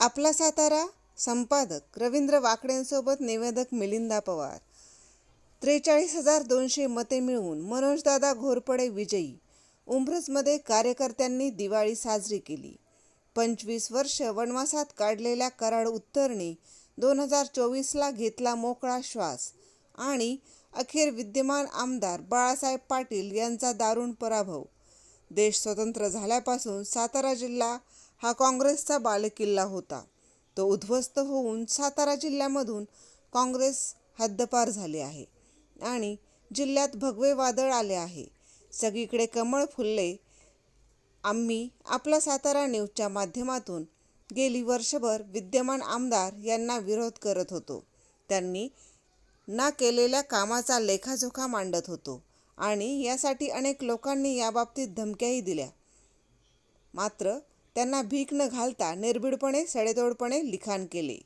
आपला सातारा संपादक रवींद्र वाकडेंसोबत निवेदक मिलिंदा पवार. त्रेचाळीस हजार दोनशे मते मिळवून मनोजदादा घोरपडे विजयी. उंब्रजमध्ये कार्यकर्त्यांनी दिवाळी साजरी केली. पंचवीस वर्ष वनवासात काढलेल्या कराड उत्तरने दोन हजार चोवीसला घेतला मोकळा श्वास आणि अखेर विद्यमान आमदार बाळासाहेब पाटील यांचा दारुण पराभव. देश स्वतंत्र झाल्यापासून सातारा जिल्हा हा काँग्रेसचा बालेकिल्ला होता. तो उद्ध्वस्त होऊन सातारा जिल्ह्यामधून काँग्रेस हद्दपार झाले आहे आणि जिल्ह्यात भगवे वादळ आले आहे. सगळीकडे कमळ फुलले. आम्ही आपला सातारा न्यूजच्या माध्यमातून गेली वर्षभर विद्यमान आमदार यांना विरोध करत होतो. त्यांनी ना केलेल्या कामाचा लेखाजोखा मांडत होतो आणि यासाठी अनेक लोकांनी याबाबतीत धमक्याही दिल्या. मात्र त्यांना भीक न घालता निर्भीडपणे सडेतोडपणे लिखाण केले.